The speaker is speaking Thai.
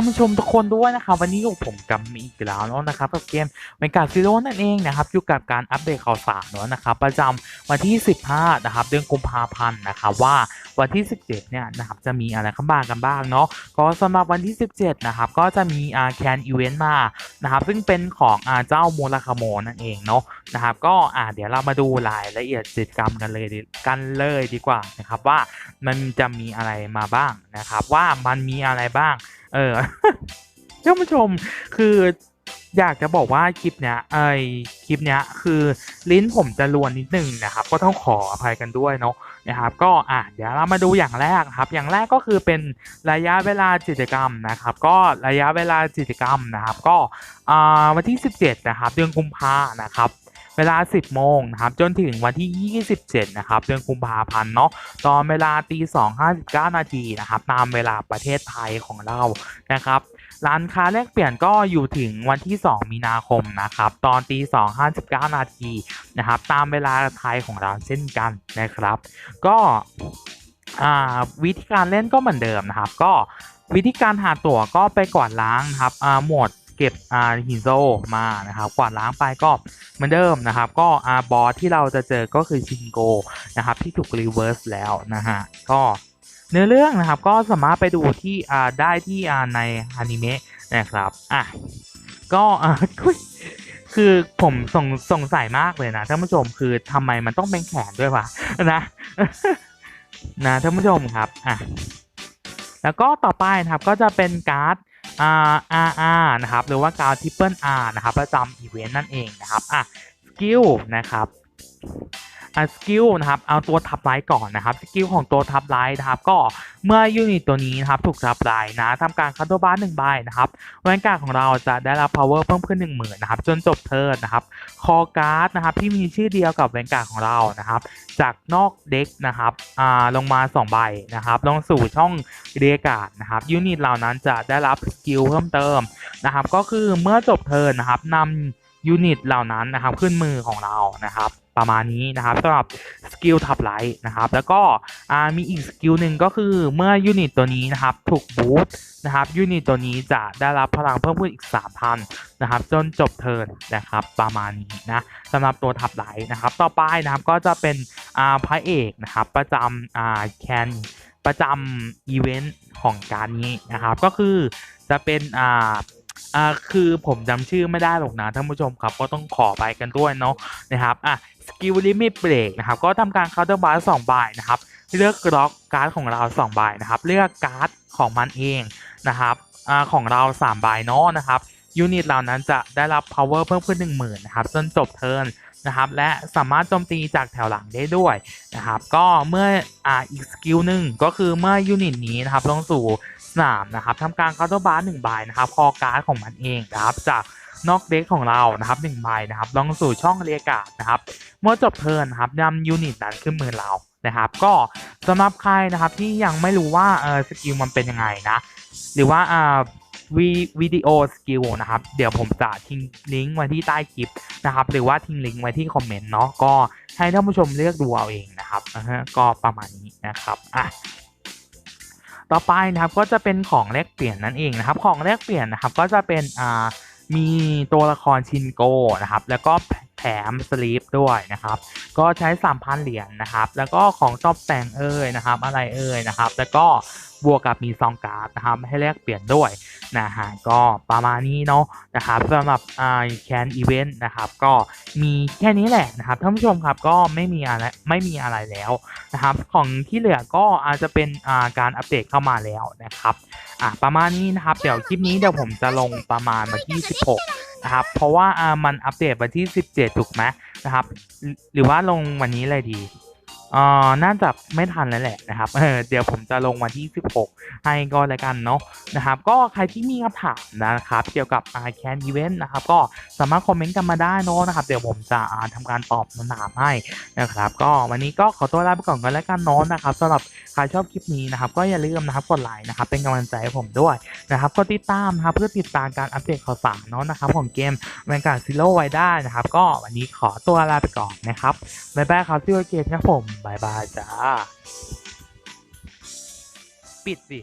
ท่านผู้ชมทุกคนด้วยนะครับ วันนี้อยู่ผมกับมีอีกแล้วเนาะนะครับกับเกมเมกาซิโร่นั่นเองนะครับอยู่กับการอัปเดตข่าวสารเนาะนะครับ ประจำวันที่ 15 นะครับ เดือนกุมภาพันธ์นะครับว่าวันที่ 17 เนี่ยนะครับจะมีอะไรข้ามากันบ้างเนาะก็สำหรับวันที่ 17 นะครับ ก็จะมีอาแคนอีเวนต์มานะครับซึ่งเป็นของอาเจ้าโมราคาโมนั่นเองเนาะนะครับก็อ่าเดี๋ยวเรามาดูรายละเอียดกิจกรรมกันเลยกันเลยดีกว่านะครับว่ามันจะมีอะไรมาบ้างนะครับว่ามันมีอะไรบ้าง เออท่านผู้ชมคืออยากจะบอกว่าคลิปเนี้ยไอคลิปเนี้ยคือลิ้นผมจะรวนนิดนึงนะครับ ก็ต้องขออภัยกันด้วยเนาะนะครับ ก็อะเดี๋ยวเรามาดูอย่างแรกนะครับ อย่างแรกก็คือเป็นระยะเวลากิจกรรมนะครับ ก็ระยะเวลากิจกรรมนะครับ ก็อ่าวันที่ 17 นะครับเดือนกุมภานะครับ เวลา 10 โมงนะครับจนถึงวันที่ 27 นะครับเดือนกุมภาพันธ์เนาะตอนเวลาตี2.59 นาทีนะครับตามเวลาประเทศไทยของเรานะครับร้านค้าแลกเปลี่ยนก็อยู่ถึงวันที่ 2 มีนาคมนะครับตอนตี2.59 นาทีนะครับตามเวลาไทยของเราเช่นกันนะครับ ก็วิธีการเล่นก็เหมือนเดิมนะครับ ก็วิธีการหาตั๋วก็ไปกวาดล้างนะครับหมวด เก็บอ่าหิโซมานะครับกวาดล้างไปก็เหมือนเดิมนะครับ ก็อาบอสที่เราจะเจอก็คือชินโกนะครับที่ถูกรีเวิร์สแล้วนะฮะก็เนื้อเรื่องนะครับก็สามารถไปดูที่อ่าได้ที่อ่าในอนิเมะนะครับอะก็อ่าคือผมสงสงสัยมากเลยนะท่านผู้ชมคือทำไมมันต้องเป็นแขนด้วยวะนะนะท่านผู้ชมครับอะแล้วก็ต่อไปนะครับก็จะเป็นการ์ด R R R นะครับหรือว่าการ Triple R นะครับประจำอีเวนต์นั่นเองนะครับอะสกิลนะครับ สกิลนะครับเอาตัวทับไลท์ก่อนนะครับสกิลของตัวทับไลท์นะครับก็เมื่อยูนิตตัวนี้นะครับถูกทับไลท์นะทำการคัตโตบ้านหนึ่งใบนะครับแวนการ์ดของเราจะได้รับ power เพิ่มขึ้น 1 0,000นะครับจนจบเทิร์นนะครับคอการ์ดนะครับที่มีชื่อเดียวกับแวนการ์ดของเรานะครับจากนอกเด็กนะครับอ่าลงมา 2 ใบนะครับลงสู่ช่องเรียกาศนะครับยูนิตเหล่านั้นจะได้รับสกิลเพิ่มเติมนะครับก็คือเมื่อจบเทิร์นนะครับนำ ยูนิตเหล่านั้นนะครับขึ้นมือของเรานะครับประมาณนี้นะครับสำหรับสกิลทับไลท์นะครับแล้วก็มีอีกสกิลหนึ่งก็คือเมื่อยูนิตตัวนี้นะครับถูกบูสต์นะครับยูนิตตัวนี้จะได้รับพลังเพิ่มขึ้นอีก 3,000นะครับจนจบเทิร์นนะครับประมาณนี้นะสำหรับตัวทับไลท์นะครับต่อไปนะครับก็จะเป็นอ่าพระเอกนะครับประจำแคนประจำอีเวนต์ของการนี้นะครับก็คือจะเป็นอ่า อ่าคือผมจำชื่อไม่ได้หรอกนะท่านผู้ชมครับก็ต้องขอไปกันด้วยเนาะนะครับอะสกิลลิมิตเบรกนะครับก็ทำการเคาน์เตอร์บาร์สองใบนะครับเลือกล็อกการ์ดของเรา2ใบนะครับเลือกการ์ดของมันเองนะครับอ่าของเรา3ใบเนาะนะครับยูนิตเหล่านั้นจะได้รับ power เพิ่มขึ้น 1 0,000นะครับจนจบเทิร์นนะครับและสามารถโจมตีจากแถวหลังได้ด้วยนะครับก็เมื่ออ่าอีกสกิลหนึ่งก็คือเมื่อยูนิตนี้นะครับลงสู่ สนามนะครับทำการเคาน์เตอร์บาร์หนึ่งใบนะครับคอการ์ดของมันเองนะครับจากนอกเด็กของเรานะครับหนึ่งใบนะครับลงสู่ช่องเรียกาศนะครับเมื่อจบเทิร์นนะครับนำยูนิตนั้นขึ้นมือเรานะครับ ก็สำหรับใครนะครับที่ยังไม่รู้ว่าเออสกิลมันเป็นยังไงนะ หรือว่าอ่าวีวิดีโอสกิลนะครับ เดี๋ยวผมจะทิ้งลิงก์ไว้ที่ใต้คลิปนะครับ หรือว่าทิ้งลิงก์ไว้ที่คอมเมนต์เนาะก็ให้ท่านผู้ชมเลือกดูเอาเองนะครับนะฮะก็ประมาณนี้นะครับอะ ต่อไปนะครับก็จะเป็นของแลกเปลี่ยนนั่นเองนะครับ ของแลกเปลี่ยนนะครับก็จะเป็นอ่ามีตัวละครชินโกนะครับ แล้วก็ แถมสลีปด้วยนะครับ ก็ใช้ 3,000 เหรียญนะครับ แล้วก็ของตอบแต่งเอ่ยนะครับ อะไรเอ่ยนะครับ แล้วก็บวกกับมีซองการ์ดนะครับ ให้แลกเปลี่ยนด้วยนะฮะก็ประมาณนี้เนาะนะครับสำหรับอ่าแคนอีเวนต์นะครับ ก็มีแค่นี้แหละนะครับท่านผู้ชมครับก็ไม่มีอะไรไม่มีอะไรแล้วนะครับ ของที่เหลือก็อาจจะเป็นาการอัปเดตเข้ามาแล้วนะครับอะประมาณนี้นะครับ เดี๋ยวคลิปนี้เดี๋ยวผมจะลงประมาณวันที่ 16 นะครับ เพราะว่ามันอัปเดตวันที่ 17 ถูกไหมนะครับ หรือว่าลงวันนี้เลยดี อ่าน่าจะไม่ทันแล้วแหละนะครับเออเดี๋ยวผมจะลงวันที่ 16 ให้ก็แล้วกันเนาะนะครับ ก็ใครที่มีคำถามนะครับ เกี่ยวกับอาแคนอีเวนนะครับ ก็สามารถคอมเมนต์กันมาได้เนาะนะครับ เดี๋ยวผมจะาทำการตอบคำถามให้นะครับ ก็วันนี้ก็ขอตัวลาไปก่อนกันแล้วกันเนาะนะครับสำหรับใครชอบคลิปนี้นะครับ ก็อย่าลืมนะครับกดไลค์นะครับ เป็นกำลังใจให้ผมด้วยนะครับก็ติดตามนะครับเพื่อติดตามการอัปเดตข่าวสารเนาะนะครับของเกมแมงกาซิโร่ไว้ได้นะครับ ก็วันนี้ขอตัวลาไปก่อนนะครับบ๊ายบายครับที่วเกมครับผมบายบายจ้า ปิดสิ